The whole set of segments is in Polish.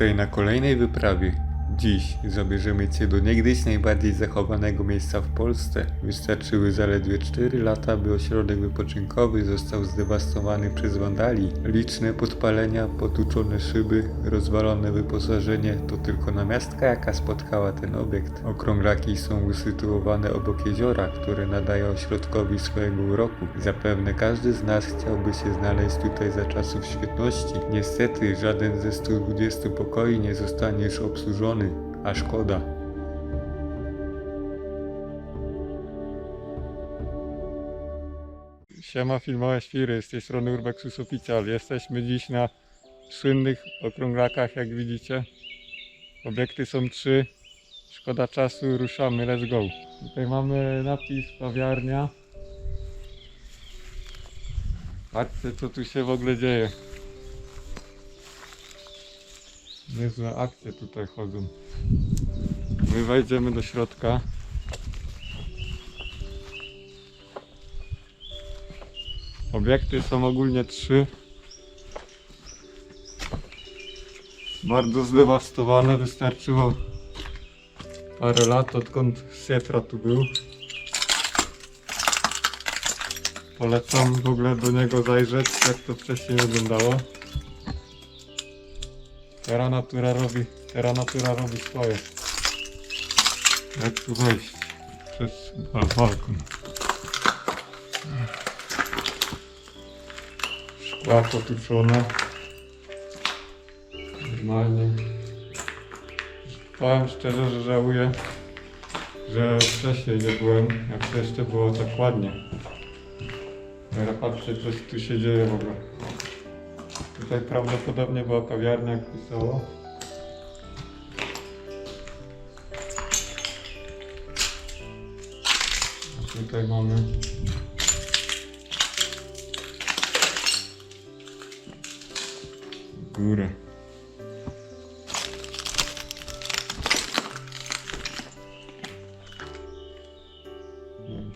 Witaj na kolejnej wyprawie. Dziś zabierzemy Cię do niegdyś najbardziej zachowanego miejsca w Polsce. Wystarczyły zaledwie 4 lata, by ośrodek wypoczynkowy został zdewastowany przez wandali. Liczne podpalenia, potłuczone szyby, rozwalone wyposażenie to tylko namiastka jaka spotkała ten obiekt. Okrąglaki są usytuowane obok jeziora, które nadaje ośrodkowi swojego uroku. Zapewne każdy z nas chciałby się znaleźć tutaj za czasów świetności. Niestety żaden ze 120 pokoi nie zostanie już obsłużony, a szkoda. Siema filmowe świry, z tej strony Urbexus Official. Jesteśmy dziś na słynnych okrąglakach, jak widzicie. Obiekty są trzy. Szkoda czasu, ruszamy, let's go. Tutaj mamy napis kawiarnia. Patrzcie co tu się w ogóle dzieje. Niezłe akcje tutaj chodzą. My wejdziemy do środka. Obiekty są ogólnie trzy. Bardzo zdewastowane, wystarczyło parę lat odkąd Sietra tu był. Polecam w ogóle do niego zajrzeć, jak to wcześniej wyglądało. Terra Natura robi, Terra Natura robi swoje. Jak tu wejść? Przez bal- balkon. Szkła potłuczone. Normalnie. Powiem szczerze, że żałuję, że wcześniej nie byłem, jak to jeszcze było tak ładnie. Teraz patrzcie, co tu się dzieje w ogóle. Tutaj prawdopodobnie była kawiarnia, jak pisało. A tutaj mamy górę.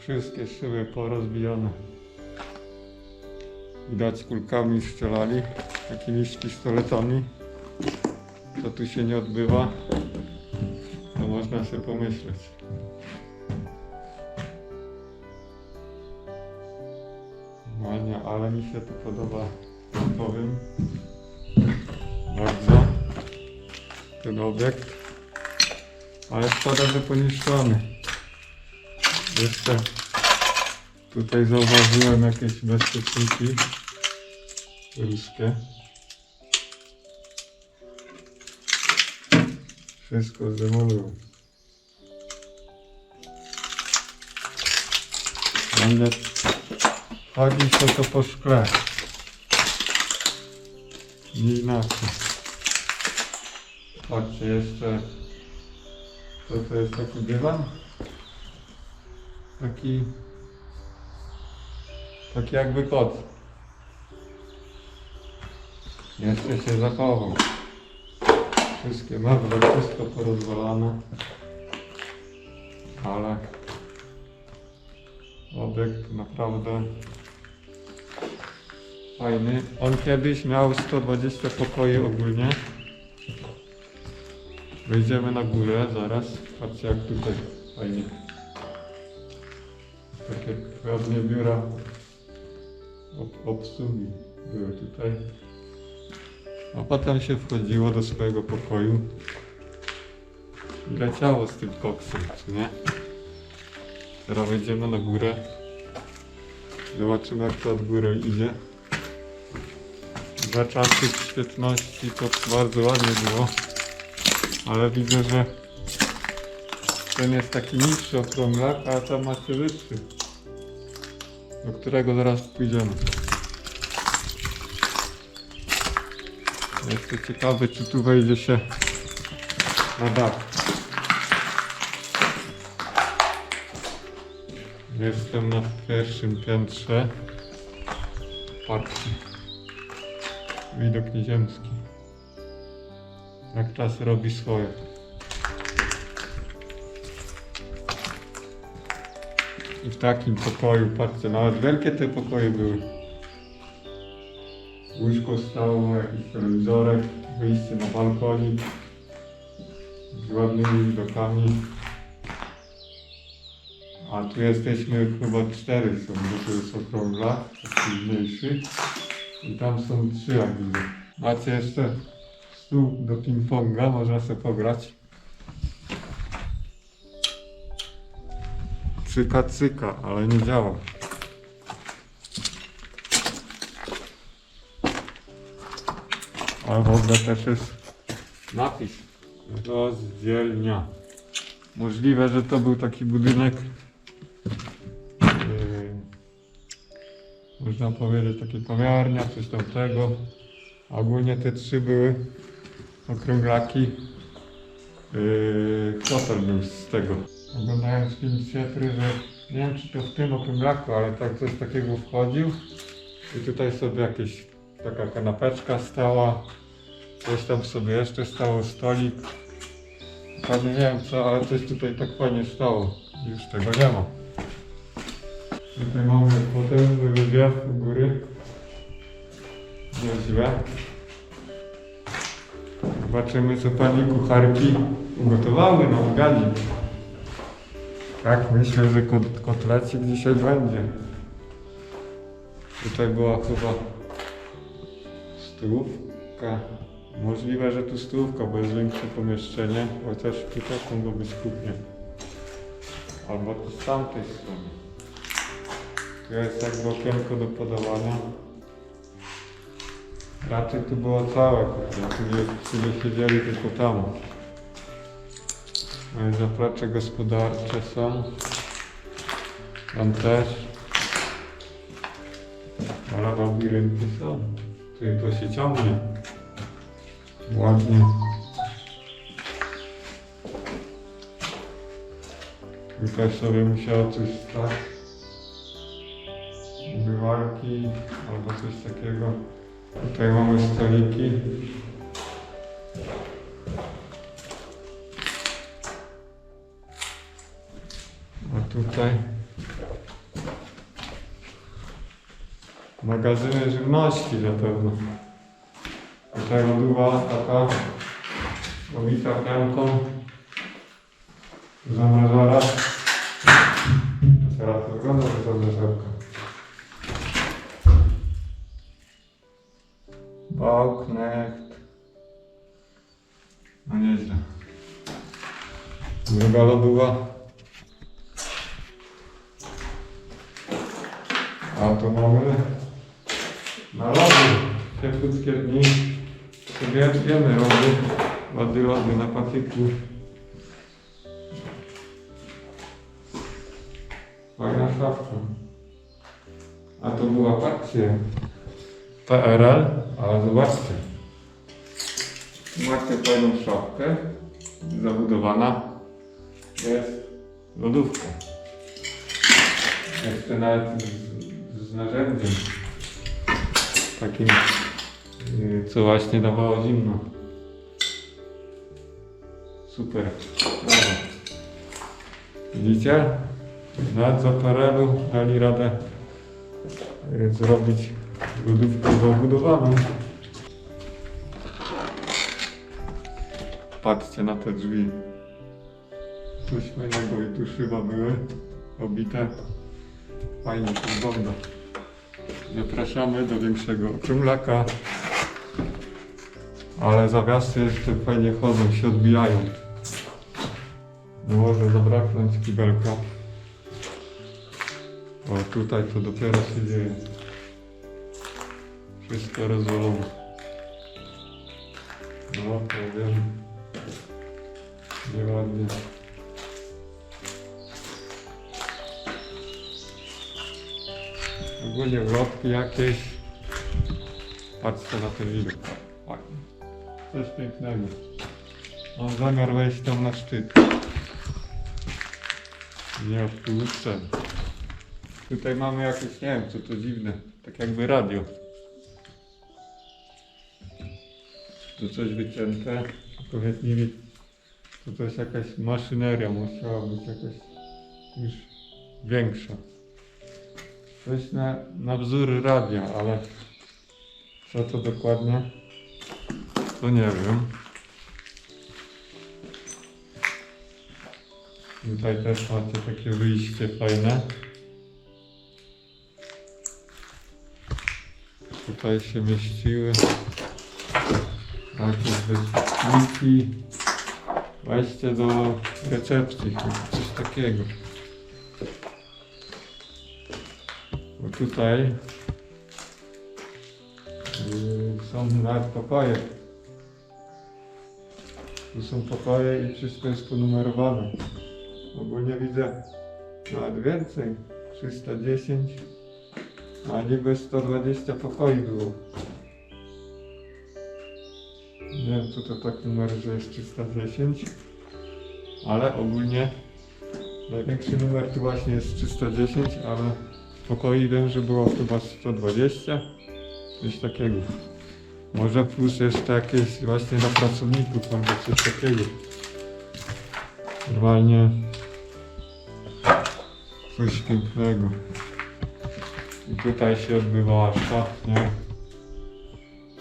Wszystkie szyby porozbijane. Widać kulkami strzelali, jakimiś pistoletami. Co tu się nie odbywa, to można sobie pomyśleć. Normalnie, ale mi się to podoba, powiem. Bardzo. Ten obiekt. Ale szkoda, że poniszczony. Jeszcze tutaj zauważyłem jakieś bezpieczniki ruskie. Wszystko zdemolują. Będę chodzić to, to po szkle. Nie inaczej. Patrzcie jeszcze. Co to jest taki dywan? Taki. Taki jakby kot. Jeszcze się zachował. Wszystkie meble, wszystko porozwalane. Ale obiekt naprawdę fajny. On kiedyś miał 120 pokoi ogólnie. Wejdziemy na górę zaraz. Patrzcie jak tutaj fajnie. Takie pewnie biura ob obsługi były tutaj. A potem się wchodziło do swojego pokoju i leciało z tym koksem, czy nie? Teraz wejdziemy na górę. Zobaczymy jak to od góry idzie. Za czasów świetności to bardzo ładnie było. Ale widzę, że ten jest taki niższy okrąglak, a tam macie wyższy. Do którego zaraz pójdziemy. Jestem ciekawy, czy tu wejdzie się na dach. Jestem na pierwszym piętrze. Patrzcie. Widok nieziemski. Jak czas robi swoje. I w takim pokoju, patrzcie, nawet wielkie te pokoje były. Łóżko stało, jakiś telewizorek, wyjście na balkonik z ładnymi widokami. A tu jesteśmy chyba cztery są, bo to jest okrągla, taki mniejszy. I tam są trzy jak widzę. Macie jeszcze stół do ping-ponga, można sobie pograć. Cyka cyka, ale nie działa. A w ogóle też jest napis. Rozdzielnia. Możliwe, że to był taki budynek. Yy, można powiedzieć takie kawiarnia, coś tamtego. A Ogólnie te trzy były okrąglaki. Yy, hotel był z tego. Oglądając film Sietry, że nie wiem czy to w tym okrąglaku, ale tak coś takiego wchodził. I tutaj sobie jakieś taka kanapeczka stała. Coś tam sobie jeszcze stało, stolik. Pewnie nie wiem co, ale coś tutaj tak fajnie stało. Już tego nie ma. Tutaj mamy potężny wywiad u góry. Nieźle. Zobaczymy co pani kucharki ugotowały na ugali. Tak, myślę, że kot, kotlecik dzisiaj będzie. Tutaj była chyba stołówka. Możliwe, że tu stołówka, bo jest większe pomieszczenie, chociaż tu też mogło być kuchnia. Albo tu z tamtej strony. Tu jest jakby okienko do podawania. Raczej tu było całe kuchnia, tu siedzieli tylko tam. No i Zaplecze gospodarcze są. Tam też. Ale labirynty są. Tutaj to się ciągnie. Ładnie. Tutaj sobie musiało coś stać. Umywalki albo coś takiego. Tutaj mamy stoliki. Magazyny żywności zapewne. Tutaj lodówa taka obita pianką zamrażara. Teraz to wygląda jak zamrażarka. Bauknecht. No nieźle. Druga lodówa. A tu mamy na lody. Ciepłutkie dni. Sobie jemy lody. Lody, lody na patyku. Fajna szafka. A to była patrzcie. PRL, ale zobaczcie. Macie fajną szafkę. Zabudowana. Jest lodówka. Jeszcze nawet z, z narzędziem. Takim, yy, co właśnie dawało zimno. Super. Widzicie? Nawet z aparelu dali radę yy, zrobić lodówkę zabudowaną. Patrzcie na te drzwi. Coś fajnego i tu szyba były obite. Fajnie to wygląda. Zapraszamy do większego okrąglaka. Ale zawiasy jeszcze fajnie chodzą, się odbijają. Może zabraknąć kibelka. O, tutaj to dopiero się dzieje. Wszystko rozwalone. No, powiem. Nieładnie. Ogólnie wrotki jakieś. Patrzcie na ten widok. Coś pięknego. Mam zamiar wejść tam na szczyt. Nie odpuszczę. Tutaj mamy jakieś, nie wiem co to dziwne, tak jakby radio. Tu coś wycięte, powiedz mi, to też jakaś maszyneria musiała być jakaś już większa. Coś na, na wzór radia, ale Co to dokładnie? To nie wiem. Tutaj też macie takie wyjście fajne. Tutaj się mieściły jakieś wyświetliki. Wejście do recepcji, coś takiego. Tutaj są nawet pokoje. Tu są pokoje i wszystko jest ponumerowane. Ogólnie widzę nawet więcej. 310, a niby 120 pokoi było. Nie wiem, co to tak numer, że jest 310, ale ogólnie największy numer tu właśnie jest 310, ale pokoi wiem, że było chyba 120, coś takiego. Może plus jeszcze jakieś właśnie dla pracowników albo coś takiego. Normalnie coś pięknego. I tutaj się odbywała szatnia.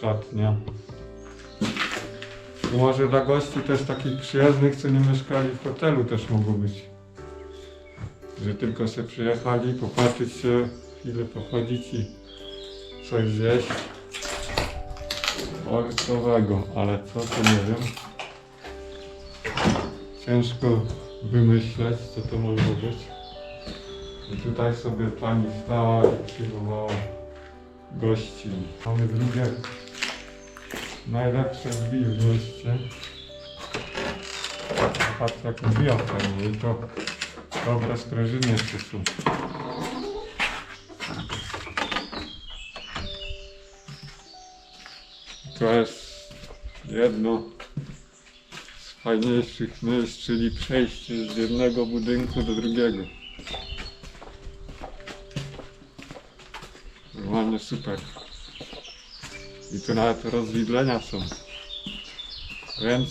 Szatnia. Może dla gości też takich przyjaznych, co nie mieszkali w hotelu też mogło być. Że tylko się przyjechali, popatrzeć się, chwilę pochodzić i coś zjeść. Ortowego, ale co to nie wiem. Ciężko wymyśleć, co to może być. I tutaj sobie pani stała i przyjmowała gości. Mamy drugie najlepsze drzwi w mieście. Patrz jak wbija fajnie i to dobre sprężyny jeszcze są. To jest jedno z fajniejszych miejsc, czyli przejście z jednego budynku do drugiego. Normalnie super. I tu nawet rozwidlenia są. Więc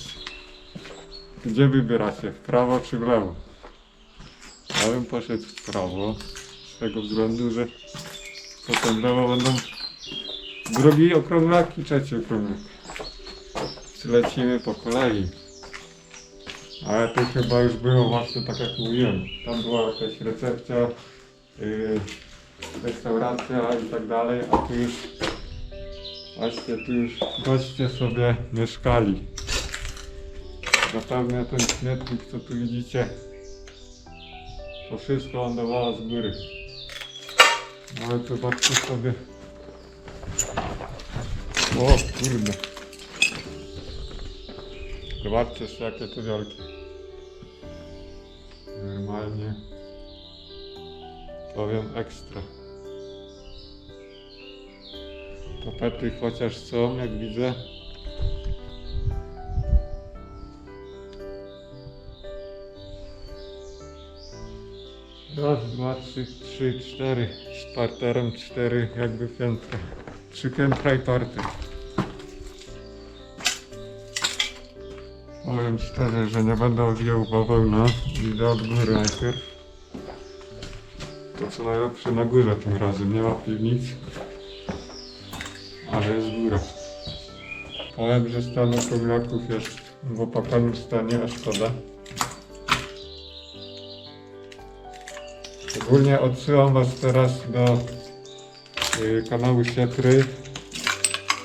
gdzie wybieracie? W prawo czy w lewo? Ja bym poszedł w prawo. Z tego względu, że potem lewo będą drugi okrągłak i trzeci okrągłak. Lecimy po kolei. Ale to chyba już było właśnie tak jak mówiłem. Tam była jakaś recepcja, yy, restauracja i tak dalej, a tu już właśnie tu już goście sobie mieszkali. Zapewne ten śmietnik, co tu widzicie, to wszystko lądowało z góry. Ale zobaczcie sobie. O kurde. Zobaczcie jakie tu wielkie. Normalnie. Powiem ekstra. Tapety chociaż są, jak widzę. Raz, dwa, trzy, trzy, cztery. Z parterem cztery jakby piętra. Trzy piętra i parter. Powiem szczerze, że nie będę odjął bawełna. Idę od góry najpierw. To co najlepsze na górze tym razem. Nie ma piwnic. Ale jest góra. Powiem, że stan okrąglaków jest w opakanym stanie, a szkoda. Ogólnie odsyłam Was teraz do y, kanału Sietry,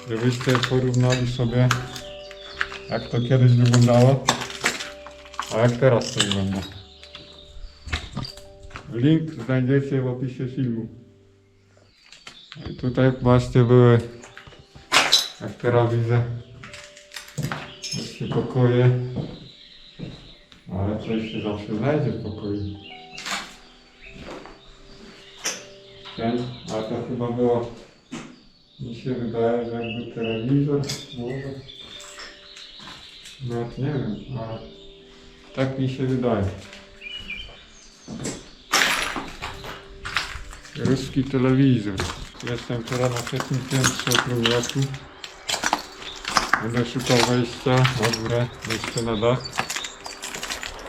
żebyście porównali sobie jak to kiedyś wyglądało, a jak teraz to wygląda. Link znajdziecie w opisie filmu. I tutaj właśnie były, jak teraz widzę, właśnie pokoje, ale coś się zawsze znajdzie w pokoju. Ten, ale to chyba było, mi się wydaje, że jakby telewizor, może, nawet nie wiem, ale tak mi się wydaje. Ruski telewizor. Jestem teraz na trzecim piętrze okrągłaku. Będę szukał wejścia na górę, jeszcze na dach.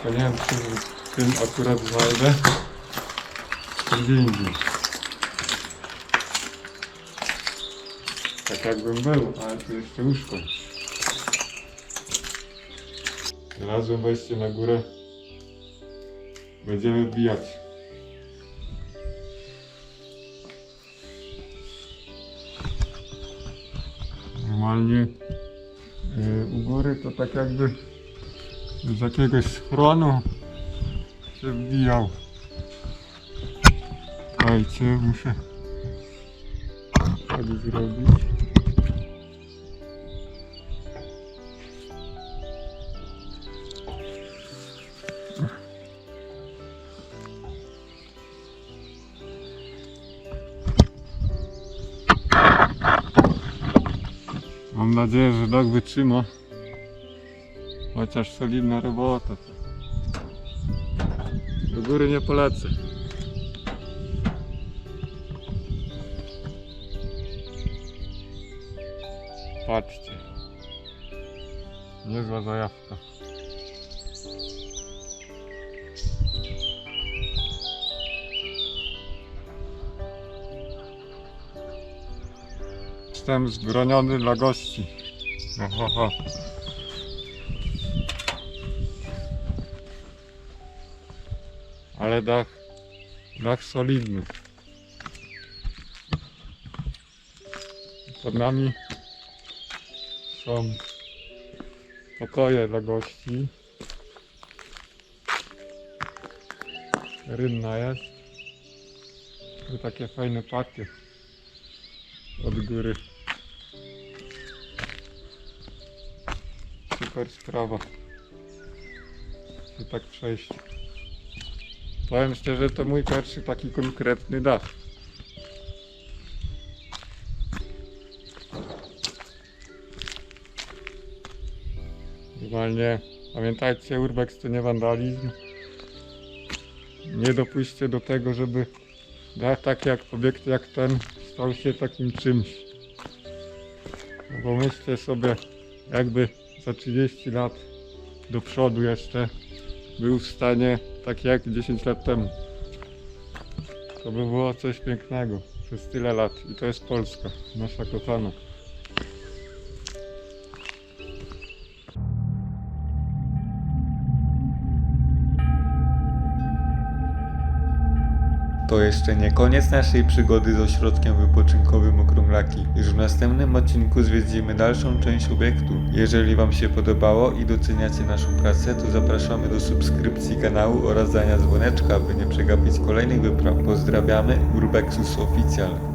To nie wiem, czy w tym akurat znajdę. To gdzie indziej. Tak jakbym był, ale tu jeszcze łóżko. Znalazłem wejście na górę. Będziemy wbijać. Normalnie yy, u góry to tak jakby z jakiegoś schronu się wbijał. Słuchajcie, muszę tak zrobić. Nadzieję, że dok wytrzyma. Chociaż solidna robota. Do góry nie polecę. Patrzcie. Niezła zajawka. Jestem zbroniony dla gości. Ohoho. Ale dach, dach solidny. Pod nami są pokoje dla gości. Rynna jest. Tu takie fajne patio od góry. Super sprawa. Się tak przejść. Powiem szczerze, to mój pierwszy taki konkretny dach. Normalnie pamiętajcie, urbex to nie wandalizm. Nie dopuśćcie do tego, żeby dach taki jak obiekt jak ten stał się takim czymś. No bo myślcie sobie, jakby za 30 lat do przodu jeszcze był w stanie tak jak 10 lat temu. To by było coś pięknego przez tyle lat. I to jest Polska, nasza kochana. To jeszcze nie koniec naszej przygody z ośrodkiem wypoczynkowym Okrąglaki. Już w następnym odcinku zwiedzimy dalszą część obiektu. Jeżeli Wam się podobało i doceniacie naszą pracę, to zapraszamy do subskrypcji kanału oraz dania dzwoneczka, by nie przegapić kolejnych wypraw. Pozdrawiamy, Urbexus Oficjal.